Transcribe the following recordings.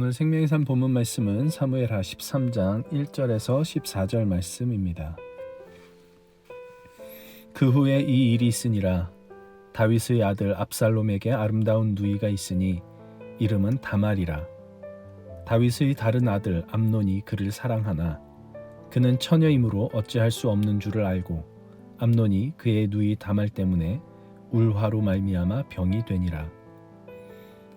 오늘 생명의 삶 본문 말씀은 사무엘하 13장 1절에서 14절 말씀입니다. 그 후에 이 일이 있으니라. 다윗의 아들 압살롬에게 아름다운 누이가 있으니 이름은 다말이라. 다윗의 다른 아들 암논이 그를 사랑하나 그는 처녀이므로 어찌할 수 없는 줄을 알고 암논이 그의 누이 다말 때문에 울화로 말미암아 병이 되니라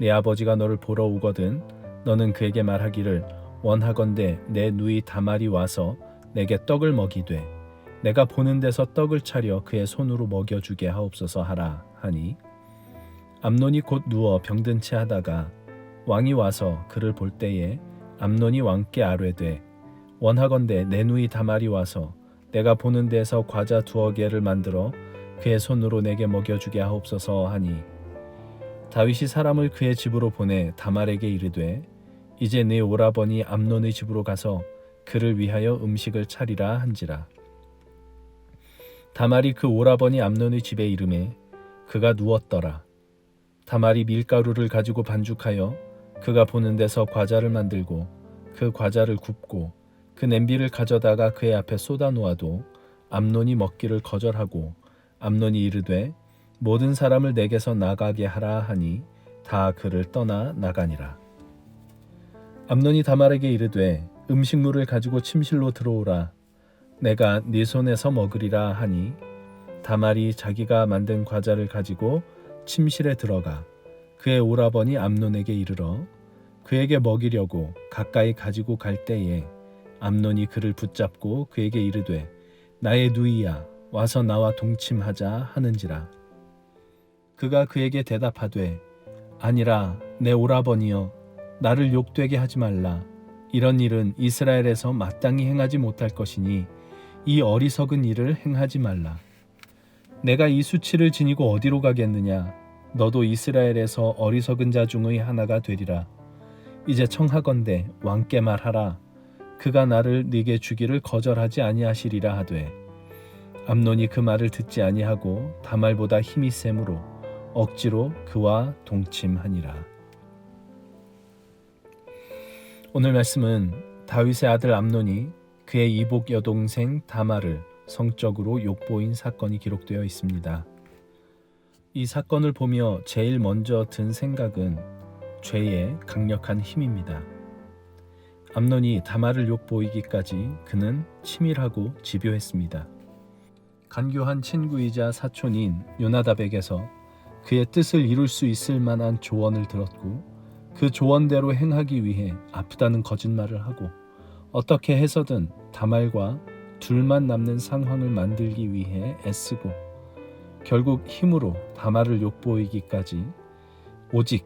내 아버지가 너를 보러 오거든 너는 그에게 말하기를 원하건대 내 누이 다말이 와서 내게 떡을 먹이되 내가 보는 데서 떡을 차려 그의 손으로 먹여 주게 하옵소서 하라 하니. 암논이 곧 누워 병든 채 하다가 왕이 와서 그를 볼 때에 암논이 왕께 아뢰되 원하건대 내 누이 다말이 와서 내가 보는 데서 과자 두어 개를 만들어 그의 손으로 내게 먹여 주게 하옵소서 하니 다윗이 사람을 그의 집으로 보내 다말에게 이르되 이제 네 오라버니 암논의 집으로 가서 그를 위하여 음식을 차리라 한지라. 다말이 그 오라버니 암논의 집에 이름에 그가 누웠더라. 다말이 밀가루를 가지고 반죽하여 그가 보는 데서 과자를 만들고 그 과자를 굽고 그 냄비를 가져다가 그의 앞에 쏟아 놓아도 암논이 먹기를 거절하고 암논이 이르되 모든 사람을 내게서 나가게 하라 하니 다 그를 떠나 나가니라. 암논이 다말에게 이르되 음식물을 가지고 침실로 들어오라. 내가 네 손에서 먹으리라 하니 다말이 자기가 만든 과자를 가지고 침실에 들어가 그의 오라버니 암논에게 이르러 그에게 먹이려고 가까이 가지고 갈 때에 암논이 그를 붙잡고 그에게 이르되 나의 누이야 와서 나와 동침하자 하는지라 그가 그에게 대답하되 아니라 내 오라버니여 나를 욕되게 하지 말라. 이런 일은 이스라엘에서 마땅히 행하지 못할 것이니 이 어리석은 일을 행하지 말라. 내가 이 수치를 지니고 어디로 가겠느냐? 너도 이스라엘에서 어리석은 자 중의 하나가 되리라. 이제 청하건대 왕께 말하라. 그가 나를 네게 주기를 거절하지 아니하시리라 하되. 암논이 그 말을 듣지 아니하고 다말보다 힘이 세므로 억지로 그와 동침하니라. 오늘 말씀은 다윗의 아들 암논이 그의 이복 여동생 다말을 성적으로 욕보인 사건이 기록되어 있습니다. 이 사건을 보며 제일 먼저 든 생각은 죄의 강력한 힘입니다. 암논이 다말을 욕보이기까지 그는 치밀하고 집요했습니다. 간교한 친구이자 사촌인 요나답에게서 그의 뜻을 이룰 수 있을 만한 조언을 들었고 그 조언대로 행하기 위해 아프다는 거짓말을 하고 어떻게 해서든 다말과 둘만 남는 상황을 만들기 위해 애쓰고 결국 힘으로 다말을 욕보이기까지 오직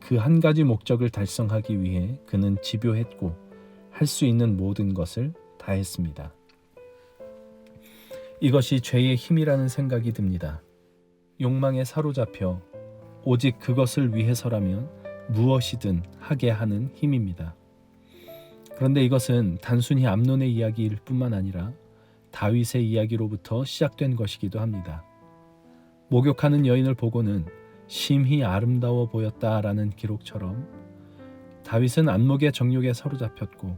그 한 가지 목적을 달성하기 위해 그는 집요했고 할 수 있는 모든 것을 다했습니다. 이것이 죄의 힘이라는 생각이 듭니다. 욕망에 사로잡혀 오직 그것을 위해서라면 무엇이든 하게 하는 힘입니다. 그런데 이것은 단순히 암론의 이야기일 뿐만 아니라 다윗의 이야기로부터 시작된 것이기도 합니다. 목욕하는 여인을 보고는 심히 아름다워 보였다라는 기록처럼 다윗은 안목의 정욕에 사로잡혔고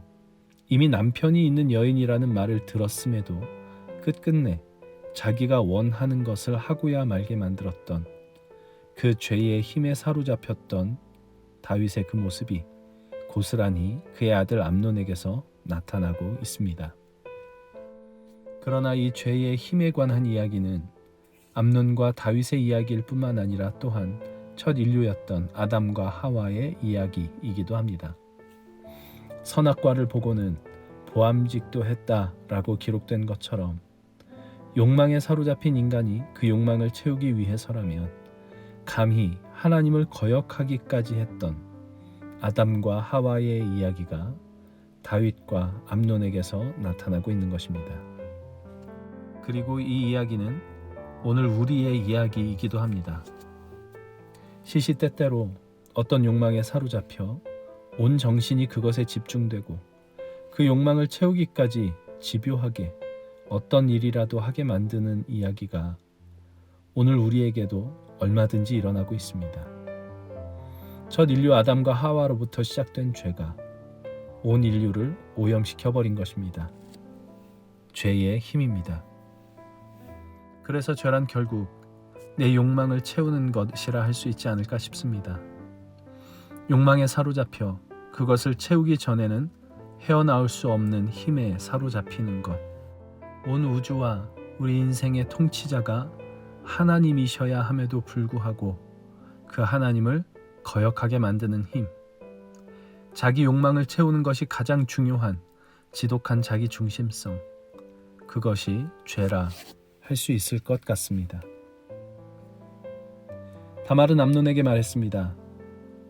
이미 남편이 있는 여인이라는 말을 들었음에도 끝끝내 자기가 원하는 것을 하고야 말게 만들었던 그 죄의 힘에 사로잡혔던 다윗의 그 모습이 고스란히 그의 아들 암논에게서 나타나고 있습니다. 그러나 이 죄의 힘에 관한 이야기는 암논과 다윗의 이야기일 뿐만 아니라 또한 첫 인류였던 아담과 하와의 이야기이기도 합니다. 선악과를 보고는 보암직도 했다라고 기록된 것처럼 욕망에 사로잡힌 인간이 그 욕망을 채우기 위해서라면 감히 하나님을 거역하기까지 했던 아담과 하와의 이야기가 다윗과 암논에게서 나타나고 있는 것입니다. 그리고 이 이야기는 오늘 우리의 이야기이기도 합니다. 시시때때로 어떤 욕망에 사로잡혀 온 정신이 그것에 집중되고 그 욕망을 채우기까지 집요하게 어떤 일이라도 하게 만드는 이야기가 오늘 우리에게도 얼마든지 일어나고 있습니다. 첫 인류 아담과 하와로부터 시작된 죄가 온 인류를 오염시켜 버린 것입니다. 죄의 힘입니다. 그래서 죄란 결국 내 욕망을 채우는 것이라 할 수 있지 않을까 싶습니다. 욕망에 사로잡혀 그것을 채우기 전에는 헤어나올 수 없는 힘에 사로잡히는 것. 온 우주와 우리 인생의 통치자가 하나님이셔야 함에도 불구하고 그 하나님을 거역하게 만드는 힘. 자기 욕망을 채우는 것이 가장 중요한 지독한 자기 중심성. 그것이 죄라 할 수 있을 것 같습니다. 다말은 암논에게 말했습니다.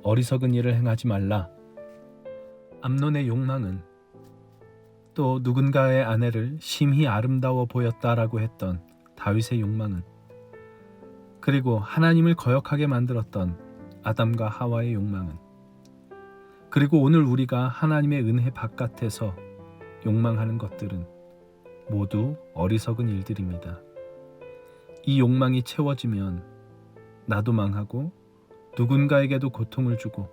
어리석은 일을 행하지 말라. 암논의 욕망은 또 누군가의 아내를 심히 아름다워 보였다라고 했던 다윗의 욕망은 그리고 하나님을 거역하게 만들었던 아담과 하와의 욕망은 그리고 오늘 우리가 하나님의 은혜 바깥에서 욕망하는 것들은 모두 어리석은 일들입니다. 이 욕망이 채워지면 나도 망하고 누군가에게도 고통을 주고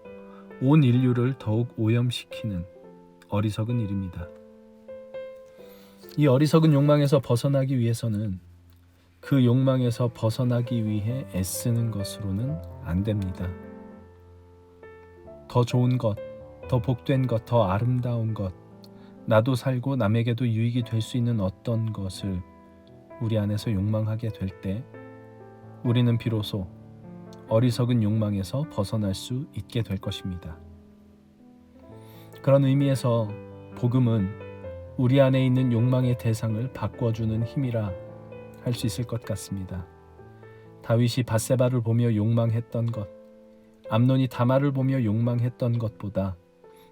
온 인류를 더욱 오염시키는 어리석은 일입니다. 이 어리석은 욕망에서 벗어나기 위해서는 그 욕망에서 벗어나기 위해 애쓰는 것으로는 안 됩니다. 더 좋은 것, 더 복된 것, 더 아름다운 것, 나도 살고 남에게도 유익이 될 수 있는 어떤 것을 우리 안에서 욕망하게 될 때 우리는 비로소 어리석은 욕망에서 벗어날 수 있게 될 것입니다. 그런 의미에서 복음은 우리 안에 있는 욕망의 대상을 바꿔주는 힘이라 할 수 있을 것 같습니다. 다윗이 바세바를 보며 욕망했던 것, 암논이 다말을 보며 욕망했던 것보다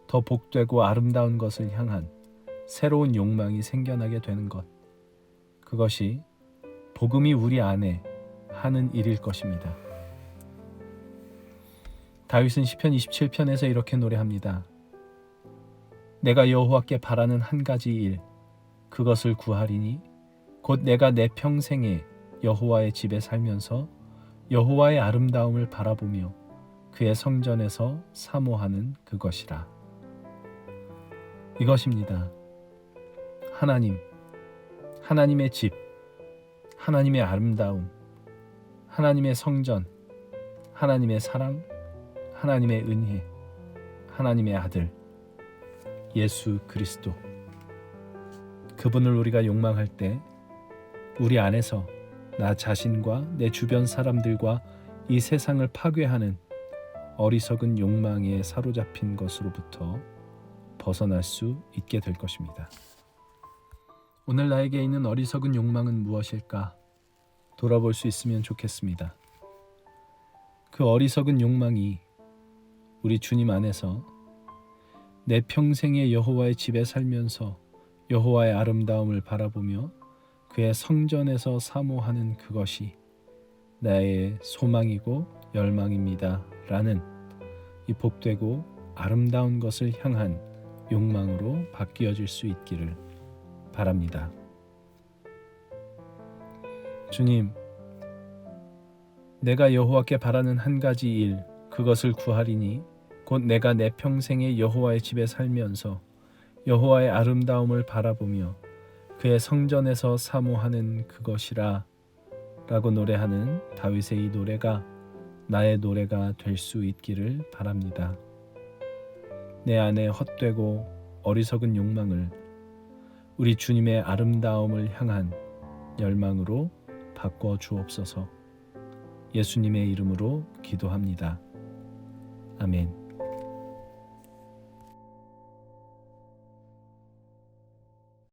더 복되고 아름다운 것을 향한 새로운 욕망이 생겨나게 되는 것. 그것이 복음이 우리 안에 하는 일일 것입니다. 다윗은 시편 27편에서 이렇게 노래합니다. 내가 여호와께 바라는 한 가지 일 그것을 구하리니 곧 내가 내 평생에 여호와의 집에 살면서 여호와의 아름다움을 바라보며 그의 성전에서 사모하는 그것이라. 이것입니다. 하나님, 하나님의 집, 하나님의 아름다움, 하나님의 성전, 하나님의 사랑, 하나님의 은혜, 하나님의 아들, 예수 그리스도. 그분을 우리가 욕망할 때 우리 안에서 나 자신과 내 주변 사람들과 이 세상을 파괴하는 어리석은 욕망에 사로잡힌 것으로부터 벗어날 수 있게 될 것입니다. 오늘 나에게 있는 어리석은 욕망은 무엇일까? 돌아볼 수 있으면 좋겠습니다. 그 어리석은 욕망이 우리 주님 안에서 내 평생의 여호와의 집에 살면서 여호와의 아름다움을 바라보며 그의 성전에서 사모하는 그것이 나의 소망이고 열망입니다. 라는 이 복되고 아름다운 것을 향한 욕망으로 바뀌어질 수 있기를 바랍니다. 주님, 내가 여호와께 바라는 한 가지 일, 그것을 구하리니 곧 내가 내 평생에 여호와의 집에 살면서 여호와의 아름다움을 바라보며 그의 성전에서 사모하는 그것이라 라고 노래하는 다윗의 이 노래가 나의 노래가 될 수 있기를 바랍니다. 내 안에 헛되고 어리석은 욕망을 우리 주님의 아름다움을 향한 열망으로 바꿔 주옵소서 예수님의 이름으로 기도합니다. 아멘.